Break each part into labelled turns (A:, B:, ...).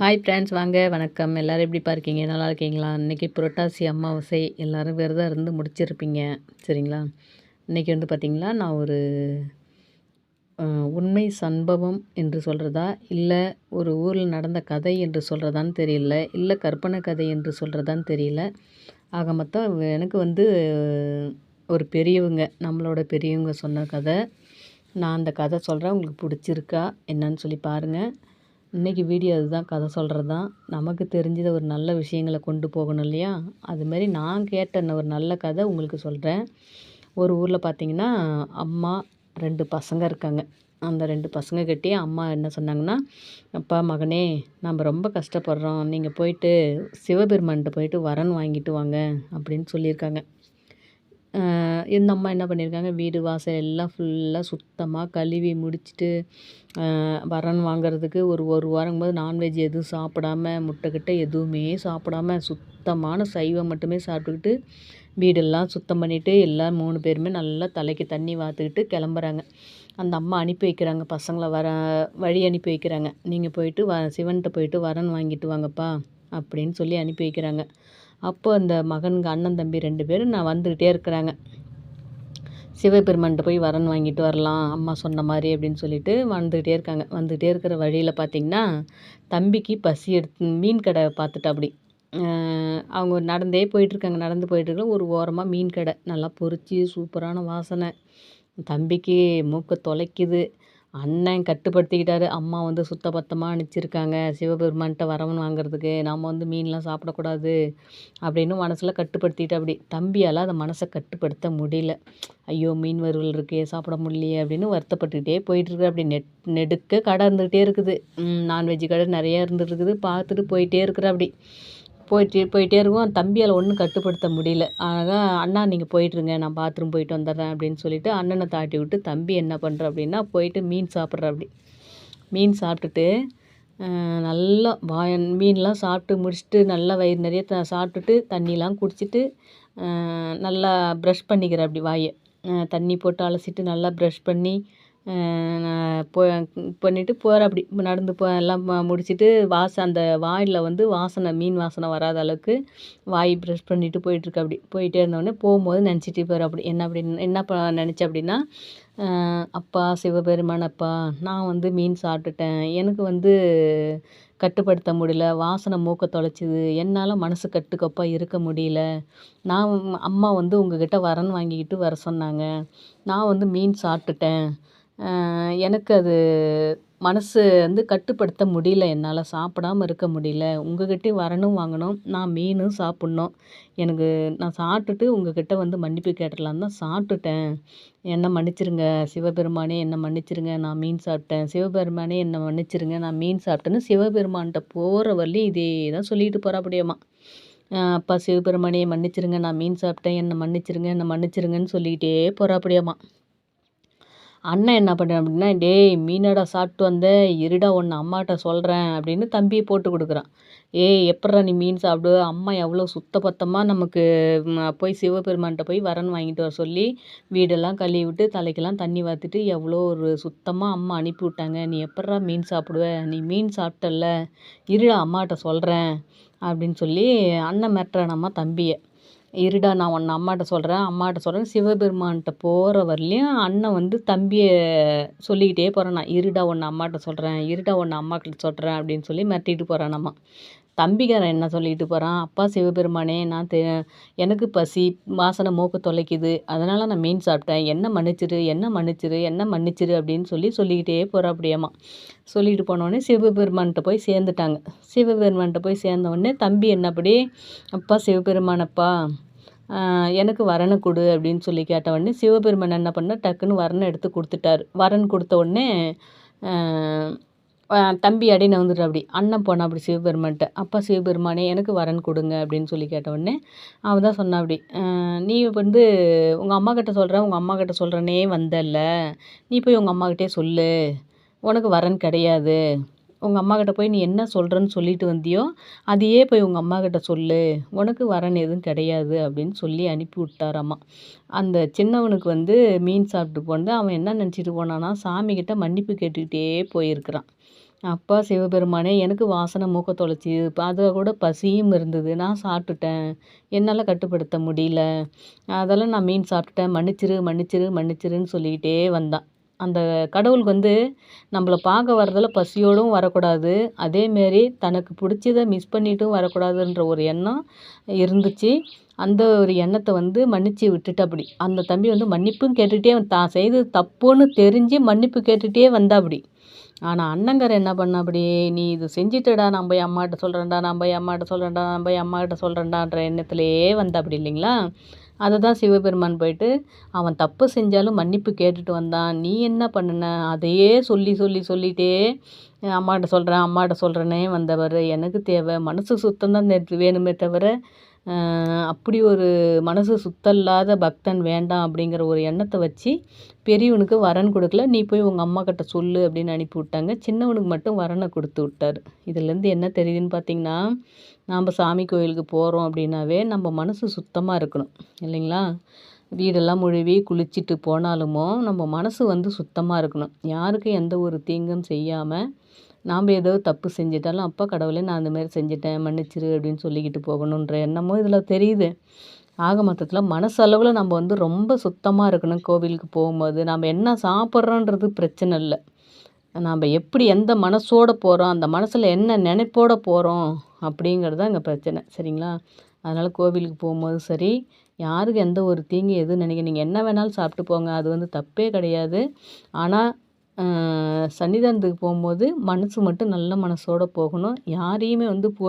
A: Hi friends வாங்க வணக்கம். எல்லோரும் எப்படிப்பா இருக்கீங்க? நல்லா இருக்கீங்களா? இன்றைக்கி புரட்டாசி அமாவாசை. எல்லோரும் விரதம் இருந்து முடிச்சிருப்பீங்க. சரிங்களா? இன்றைக்கி வந்து பார்த்திங்களா நான் ஒரு உண்மை சம்பவம் என்று சொல்கிறதா இல்லை ஒரு ஊரில் நடந்த கதை என்று சொல்கிறதான்னு தெரியல. இல்லை கற்பனை கதை என்று சொல்கிறதான்னு தெரியல. ஆக மொத்தம் எனக்கு வந்து ஒரு பெரியவங்க நம்மளோட பெரியவங்க சொன்ன கதை. நான் அந்த கதை சொல்கிறேன் உங்களுக்கு பிடிச்சிருக்கா? என்னன்னு சொல்லி பாருங்கள் இன்றைக்கி வீடியோ அதுதான் கதை சொல்கிறது தான் நமக்கு தெரிஞ்சதை ஒரு நல்ல விஷயங்களை கொண்டு போகணும் இல்லையா? அதுமாரி நான் கேட்ட ஒரு நல்ல கதை உங்களுக்கு சொல்கிறேன் ஒரு ஊரில் பார்த்தீங்கன்னா அம்மா ரெண்டு பசங்க இருக்காங்க. அந்த ரெண்டு பசங்க கிட்டே அம்மா என்ன சொன்னாங்கன்னா அப்பா மகனே நம்ம ரொம்ப கஷ்டப்படுறோம். நீங்கள் போயிட்டு சிவபெருமான்கிட்ட போயிட்டு வரன் வாங்கிட்டு வாங்க அப்படின்னு சொல்லியிருக்காங்க. ஆஹ் இந்த அம்மா என்ன பண்ணியிருக்காங்க வீடு வாசல் எல்லாம் ஃபுல்லாக சுத்தமாக கழுவி முடிச்சிட்டு வரன் வாங்குறதுக்கு ஒரு ஒரு வாரம் போது நான்வெஜ் எதுவும் சாப்பிடாம முட்டை கிட்ட எதுவுமே சாப்பிடாம சுத்தமான சைவம் மட்டுமே சாப்பிட்டுக்கிட்டு வீடெல்லாம் சுத்தம் பண்ணிவிட்டு எல்லாம் மூணு பேருமே நல்லா தலைக்கு தண்ணி வாத்துக்கிட்டு கிளம்புறாங்க. அந்த அம்மா அனுப்பி வைக்கிறாங்க. பசங்களை வர வழி அனுப்பி வைக்கிறாங்க. நீங்கள் போயிட்டு வ சிவன்கிட்ட போயிட்டு வரன் வாங்கிட்டு வாங்கப்பா அப்படின்னு சொல்லி அனுப்பி வைக்கிறாங்க. அப்போ அந்த மகனுங்க அண்ணன் தம்பி ரெண்டு பேரும் நான் வந்துக்கிட்டே இருக்கிறாங்க. சிவபெருமான்கிட்ட போய் வரன் வாங்கிட்டு வரலாம் அம்மா சொன்ன மாதிரி அப்படின்னு சொல்லிட்டு வந்துக்கிட்டே இருக்காங்க. வந்துக்கிட்டே இருக்கிற வழியில் பார்த்தீங்கன்னா தம்பிக்கு பசி எடுத்து மீன் கடை பார்த்துட்டா அப்படி அவங்க நடந்தே போயிட்டுருக்காங்க நடந்து போயிட்டுருக்க ஒரு ஓரமாக மீன் கடை. நல்லா பொரிச்சு சூப்பரான வாசனை. தம்பிக்கு மூக்கை தொலைக்குது. அண்ணன் கட்டுப்படுத்திக்கிட்டார். அம்மா வந்து சுத்தபத்தமாக அனுப்பிச்சிருக்காங்க சிவபெருமான்கிட்ட வரவன் வாங்குறதுக்கு நாம் வந்து மீன்லாம் சாப்பிடக்கூடாது அப்படின்னு மனசில் கட்டுப்படுத்திட்டு அப்படி. தம்பியால் அதை மனசை கட்டுப்படுத்த முடியல. ஐயோ மீன் வறுவல் இருக்கே சாப்பிட முடியலையே அப்படின்னு வருத்தப்பட்டுக்கிட்டே போயிட்டுருக்கு அப்படி நெட் நெடுக்க கடை இருந்துகிட்டே இருக்குது. நான்வெஜ் கடை நிறையா இருந்துருக்குது பார்த்துட்டு போயிட்டே இருக்கிற அப்படி. போயிட்டு போயிட்டே இருக்கும். தம்பியால் ஒன்றும் கட்டுப்படுத்த முடியல. ஆக அண்ணா நீங்கள் போயிட்டுருங்க. நான் பாத்ரூம் போயிட்டு வந்துடுறேன் அப்படின்னு சொல்லிட்டு அண்ணனை தாட்டி விட்டு தம்பி என்ன பண்ணுற அப்படின்னா போயிட்டு மீன் சாப்பிட்ற அப்படி. மீன் சாப்பிட்டுட்டு நல்லா வாய மீன்லாம் சாப்பிட்டு முடிச்சுட்டு நல்லா வயிறு நிறைய த சாப்பிட்டுட்டு தண்ணிலாம் குடிச்சிட்டு நல்லா ப்ரஷ் பண்ணிக்கிற அப்படி வாயை. தண்ணி போட்டு அலசிட்டு நல்லா ப்ரஷ் பண்ணி போ பண்ணிவிட்டு போகிறாப்படி நடந்து போ எல்லாம் முடிச்சுட்டு வாச அந்த வாயில் வந்து வாசனை மீன் வாசனை வராத அளவுக்கு வாய் ப்ரெஷ் பண்ணிட்டு போயிட்டுருக்கு அப்படி. போயிட்டே இருந்தோடனே போகும்போது நினச்சிட்டு போகிற அப்படி. என்ன அப்படி என்ன ப நினச்சேன் அப்படின்னா அப்பா சிவபெருமான் அப்பா நான் வந்து மீன் சாப்பிட்டுட்டேன். எனக்கு வந்து கட்டுப்படுத்த முடியல. வாசனை மூக்க தொலைச்சிது. என்னால் மனசு கட்டுக்கப்பாக இருக்க முடியல. நான் அம்மா வந்து உங்ககிட்ட வரன் வாங்கிக்கிட்டு வர சொன்னாங்க. நான் வந்து மீன் சாப்பிட்டுட்டேன். எனக்கு அது மனசு வந்து கட்டுப்படுத்த முடியல. என்னால் சாப்பிடாம இருக்க முடியல. உங்கக்கிட்டேயே வரணும் வாங்கணும். நான் மீனும் சாப்பிட்ணும். எனக்கு நான் சாப்பிட்டுட்டு உங்ககிட்ட வந்து மன்னிப்பு கேட்டுடலான்னு தான் சாப்பிட்டுட்டேன். என்னை மன்னிச்சிருங்க. சிவபெருமானே என்னை மன்னிச்சிருங்க. நான் மீன் சாப்பிட்டேன். சிவபெருமானே என்னை மன்னிச்சிருங்க. நான் மீன் சாப்பிட்டேன்னு சிவபெருமான்கிட்ட போகிற வரையிலும் இதே தான் சொல்லிட்டு போகிறாப்படியம்மா அப்பா சிவபெருமானே மன்னிச்சிருங்க. நான் மீன் சாப்பிட்டேன். என்னை மன்னிச்சிருங்க. என்னை மன்னிச்சிருங்கன்னு சொல்லிக்கிட்டே போகிறாப்படியாம்மா அண்ணன் என்ன பண்ணுறேன் அப்படின்னா டேய் மீனடா சாப்பிட்டு வந்தேன் இருடா ஒன்று அம்மாட்ட சொல்கிறேன் அப்படின்னு தம்பியை போட்டு கொடுக்குறான். ஏய் எப்பட்றா நீ மீன் சாப்பிடு? அம்மா எவ்வளோ சுத்தபத்தமாக நமக்கு போய் சிவபெருமான்கிட்ட போய் வரன் வாங்கிட்டு வர சொல்லி வீடெல்லாம் கழுவி விட்டு தலைக்கெல்லாம் தண்ணி வார்த்துட்டு எவ்வளோ ஒரு சுத்தமாக அம்மா அனுப்பி விட்டாங்க. நீ எப்பட்றா மீன் சாப்பிடுவ? நீ மீன் சாப்பிட்டல்ல இருடா அம்மாட்ட சொல்கிறேன் அப்படின்னு சொல்லி அண்ணன் மிரட்டுறானம்மா தம்பியை. இருடா நான் ஒன்று அம்மாட்ட சொல்கிறேன் அம்மாட்ட சொல்கிறேன் சிவபெருமான்கிட்ட போகிற வரலையும் அண்ணன் வந்து தம்பியை சொல்லிக்கிட்டே போகிறான் நான் இருடா ஒன்று அம்மாட்ட சொல்கிறேன் இருடா ஒன்று அம்மாக்கிட்ட சொல்கிறேன் அப்படின்னு சொல்லி மிரட்டிட்டு போகிறானம்மா தம்பிக்காரன் என்ன சொல்லிட்டு போகிறான் அப்பா சிவபெருமானே நான் தெ எனக்கு பசி வாசனை மூக்கு தொலைக்குது. அதனால் நான் மீன் சாப்பிட்டேன். என்ன மன்னிச்சிரு என்ன மன்னிச்சிரு என்ன மன்னிச்சிரு அப்படின்னு சொல்லி சொல்லிக்கிட்டே போகிறா அப்படியேம்மா சொல்லிட்டு போனோடனே சிவபெருமான்கிட்ட போய் சேர்ந்துட்டாங்க. சிவபெருமான்கிட்ட போய் சேர்ந்த உடனே தம்பி என்னப்படி? அப்பா சிவபெருமானப்பா எனக்கு வரனை கொடு அப்படின்னு சொல்லி கேட்ட உடனே சிவபெருமான் என்ன பண்ண டக்குன்னு வரனை எடுத்து கொடுத்துட்டாரு. வரன் கொடுத்த உடனே தம்பி அடி வந்துட்டு அப்படி அண்ணன் போனா அப்படி சிவபெருமான்கிட்ட அப்பா சிவபெருமானே எனக்கு வரன் கொடுங்க அப்படின்னு சொல்லி கேட்டவுடனே அவன் தான் சொன்னான் அப்படி நீ வந்து உங்கள் அம்மா கிட்ட சொல்கிற உங்கள் அம்மா கிட்ட சொல்கிறனே வந்தல்ல. நீ போய் உங்கள் அம்மாக்கிட்டே சொல்லு. உனக்கு வரன் கிடையாது. உங்கள் அம்மாக்கிட்ட போய் நீ என்ன சொல்கிறேன்னு சொல்லிட்டு வந்தியோ அதையே போய் உங்கள் அம்மாக்கிட்ட சொல்லு. உனக்கு வரன் எதுவும் கிடையாது அப்படின்னு சொல்லி அனுப்பி விட்டாராம்மா அந்த சின்னவனுக்கு வந்து மீன் சாப்பிட்டு போனது. அவன் என்ன நினச்சிட்டு போனான்னா சாமிக்கிட்ட மன்னிப்பு கேட்டுக்கிட்டே போயிருக்கிறான். அப்பா சிவபெருமானே எனக்கு வாசனை மூக்க தொலைச்சி அதை கூட பசியும் இருந்தது. நான் சாப்பிட்டுட்டேன். என்னால் கட்டுப்படுத்த முடியல. அதெல்லாம் நான் மீன் சாப்பிட்டுட்டேன். மன்னிச்சிரு மன்னிச்சிரு மன்னிச்சிருன்னு சொல்லிக்கிட்டே வந்தான். அந்த கடவுளுக்கு வந்து நம்மள பார்க்க வரதில் பசியோடும் வரக்கூடாது. அதேமாரி தனக்கு பிடிச்சத மிஸ் பண்ணிட்டும் வரக்கூடாதுன்ற ஒரு எண்ணம் இருந்துச்சு. அந்த ஒரு எண்ணத்தை வந்து மன்னிச்சு விட்டுட்டாப்படி அந்த தம்பி வந்து மன்னிப்பும் கேட்டுகிட்டே தான் செய்தது தப்புன்னு தெரிஞ்சு மன்னிப்பு கேட்டுகிட்டே வந்தாப்படி ஆனால் அண்ணங்கர் என்ன பண்ணாப்படி நீ இது செஞ்சிட்டடா நான் போய் அம்மாட்ட சொல்கிறேன்டா நான் போய் அம்மாட்ட சொல்கிறேன்டா நான் போய் அம்மாகிட்ட சொல்கிறேன்டான்ற எண்ணத்துலேயே வந்தாப்படி இல்லைங்களா? அதை தான் சிவபெருமான் போயிட்டு அவன் தப்பு செஞ்சாலும் மன்னிப்பு கேட்டுட்டு வந்தான். நீ என்ன பண்ணுன? அதையே சொல்லி சொல்லி சொல்லிட்டே அம்மாகிட்ட சொல்கிறேன் அம்மாகிட்ட சொல்கிறேனே வந்தவர். எனக்கு தேவை. மனசு சுத்தம் தான் வேணுமே தவிர அப்படி ஒரு மனசு சுத்தம் இல்லாத பக்தன் வேண்டாம் அப்படிங்கிற ஒரு எண்ணத்தை வச்சு பெரியவனுக்கு வரன் கொடுக்கல. நீ போய் உங்கள் அம்மா கிட்ட சொல்லு அப்படின்னு அனுப்பி விட்டாங்க. சின்னவனுக்கு மட்டும் வரனை கொடுத்து விட்டார். இதுலேருந்து என்ன தெரியுதுன்னு பார்த்தீங்கன்னா நாம் சாமி கோயிலுக்கு போகிறோம் அப்படின்னாவே நம்ம மனசு சுத்தமாக இருக்கணும். இல்லைங்களா? வீடெல்லாம் முழுவி குளிச்சுட்டு போனாலுமோ நம்ம மனசு வந்து சுத்தமாக இருக்கணும். யாருக்கும் எந்த ஒரு தீங்கும் செய்யாமல் நாம் ஏதோ தப்பு செஞ்சிட்டாலும் அப்பா கடவுளே நான் அந்த மாதிரி செஞ்சுட்டேன் மன்னிச்சிரு அப்படின்னு சொல்லிக்கிட்டு போகணுன்ற எண்ணமும் இதில் தெரியுது. ஆக மொத்தத்தில் மனசளவில் நம்ம வந்து ரொம்ப சுத்தமாக இருக்கணும் கோவிலுக்கு போகும்போது. நம்ம என்ன சாப்பிட்றோன்றது பிரச்சனை இல்லை. நாம் எப்படி எந்த மனசோடு போகிறோம் அந்த மனசில் என்ன நினைப்போடு போகிறோம் அப்படிங்கிறது தான் இங்கே பிரச்சனை. சரிங்களா? அதனால் கோவிலுக்கு போகும்போது சரி யாருக்கு எந்த ஒரு தீங்கு எதுவும் நினைக்க நீங்கள் என்ன வேணாலும் சாப்பிட்டு போங்க. அது வந்து தப்பே கிடையாது. ஆனால் சன்னிதானத்துக்கு போகும்போது மனசு மட்டும் நல்ல மனசோடு போகணும். யாரையுமே வந்து போ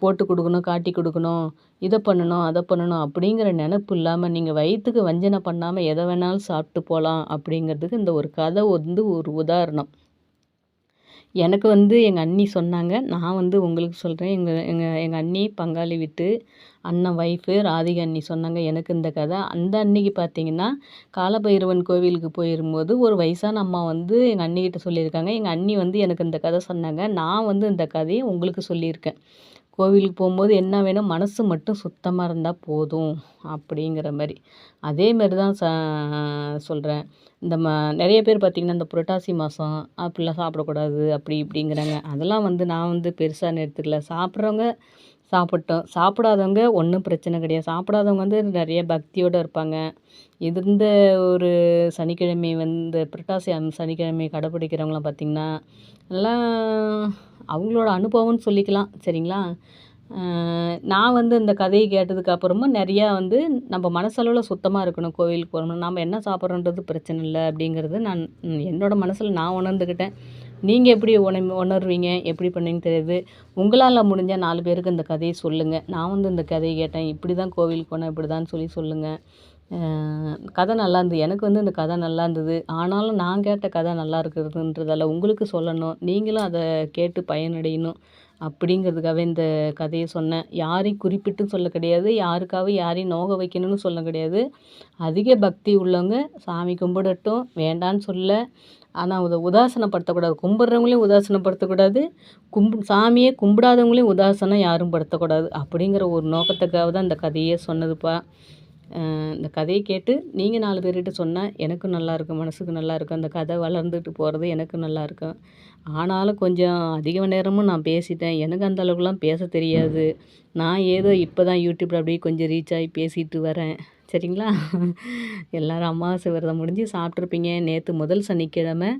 A: போட்டு கொடுக்கணும் காட்டி கொடுக்கணும் இதை பண்ணணும் அதை பண்ணணும் அப்படிங்கிற நினப்பு இல்லாமல் நீங்கள் வயிற்றுக்கு வஞ்சனை பண்ணாமல் எதை வேணாலும் சாப்பிட்டு போகலாம் அப்படிங்கிறதுக்கு இந்த ஒரு கதை வந்து ஒரு உதாரணம். எனக்கு வந்து எங்கள் அண்ணி சொன்னாங்க. நான் வந்து உங்களுக்கு சொல்கிறேன் எங்கள் எங்கள் எங்கள் அண்ணி பங்காளி விட்டு அண்ணன் ஒய்ஃபு ராதிகா அண்ணி சொன்னாங்க. எனக்கு இந்த கதை. அந்த அன்னைக்கு பார்த்தீங்கன்னா காலபைரவன் கோவிலுக்கு போயிருக்கும்போது ஒரு வயசான அம்மா வந்து எங்கள் அண்ணிக்கிட்ட சொல்லியிருக்காங்க. எங்கள் அண்ணி வந்து எனக்கு இந்த கதை சொன்னாங்க. நான் வந்து இந்த கதையை உங்களுக்கு சொல்லியிருக்கேன். கோவிலுக்கு போகும்போது என்ன வேணும்? மனசு மட்டும் சுத்தமாக இருந்தால் போதும் அப்படிங்கிற மாதிரி. அதே மாதிரி தான் ச சொல்கிறேன் இந்த ம நிறைய பேர் பார்த்திங்கன்னா இந்த புரட்டாசி மாதம் அப்படிலாம் சாப்பிடக்கூடாது அப்படி இப்படிங்கிறாங்க. அதெல்லாம் வந்து நான் வந்து பெருசாக எடுத்துக்கல சாப்பிட்றவங்க சாப்பிட்டோம். சாப்பிடாதவங்க ஒன்றும் பிரச்சனை கிடையாது. சாப்பிடாதவங்க வந்து நிறைய பக்தியோடு இருப்பாங்க. இருந்த இந்த ஒரு சனிக்கிழமை வந்து புரட்டாசி சனிக்கிழமை கடைப்பிடிக்கிறவங்களாம் பார்த்திங்கன்னா எல்லாம் அவங்களோட அனுபவம்னு சொல்லிக்கலாம் சரிங்களா? நான் வந்து இந்த கதையை கேட்டதுக்கு அப்புறமும் நிறையா வந்து நம்ம மனசளவில் சுத்தமாக இருக்கணும் கோவிலுக்கு போகணும் நாம் என்ன சாப்பிட்றோன்றது பிரச்சனை இல்லை அப்படிங்கிறது நான் என்னோடய மனசில் நான் உணர்ந்துக்கிட்டேன் நீங்கள் எப்படி உண உணர்வீங்க? எப்படி பண்ணுவீங்கன்னு தெரியாது. உங்களால் முடிஞ்சால் நாலு பேருக்கு இந்த கதையை சொல்லுங்கள் நான் வந்து இந்த கதையை கேட்டேன். இப்படி தான் கோவிலுக்கு போனேன் இப்படி தான் சொல்லி சொல்லுங்கள் கதை நல்லா இருந்தது எனக்கு வந்து இந்த கதை நல்லா இருந்தது. ஆனாலும் நான் கேட்ட கதை நல்லா இருக்கிறதுன்றதால உங்களுக்கு சொல்லணும். நீங்களும் அதை கேட்டு பயனடையணும் அப்படிங்கிறதுக்காகவே இந்த கதையை சொன்னேன். யாரையும் குறிப்பிட்டும் சொல்ல கிடையாது. யாருக்காகவும் யாரையும் நோக வைக்கணும்னு சொல்ல கிடையாது. அதிக பக்தி உள்ளவங்க சாமி கும்பிடட்டும். வேண்டான்னு சொல்ல. ஆனால் அதை உதாசனப்படுத்தக்கூடாது. கும்பிட்றவங்களையும் உதாசனப்படுத்தக்கூடாது. கும்பு சாமியே கும்பிடாதவங்களையும் உதாசனம் யாரும் படுத்தக்கூடாது. அப்படிங்கிற ஒரு நோக்கத்துக்காக தான் இந்த கதையே சொன்னதுப்பா. இந்த கதையை கேட்டு நீங்கள் நாலு பேர்கிட்ட சொன்னால் எனக்கும் நல்லாயிருக்கும் மனசுக்கு நல்லாயிருக்கும் அந்த கதை வளர்ந்துட்டு போகிறது எனக்கும் நல்லாயிருக்கும் ஆனாலும் கொஞ்சம் அதிக நேரமும் நான் பேசிட்டேன். எனக்கு அந்த அளவுக்குலாம் பேச தெரியாது. நான் ஏதோ இப்போ தான் யூடியூப்பில் அப்படியே கொஞ்சம் ரீச் ஆகி பேசிட்டு வரேன். சரிங்களா? எல்லோரும் அமாவாசை விரதம் முடிஞ்சு சாப்பிட்ருப்பீங்க நேற்று முதல் சனிக்கிழமை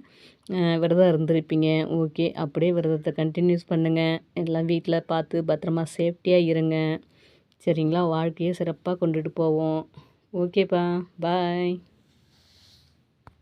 A: விரதம் இருந்திருப்பீங்க. ஓகே. அப்படியே விரதத்தை கண்டினியூஸ் பண்ணுங்கள் எல்லாம் வீட்டில் பார்த்து பத்திரமா சேஃப்டியாக இருங்க. சரிங்களா? வாழ்க்கையை சிறப்பாக கொண்டுட்டு போவோம். ஓகேப்பா. பாய்.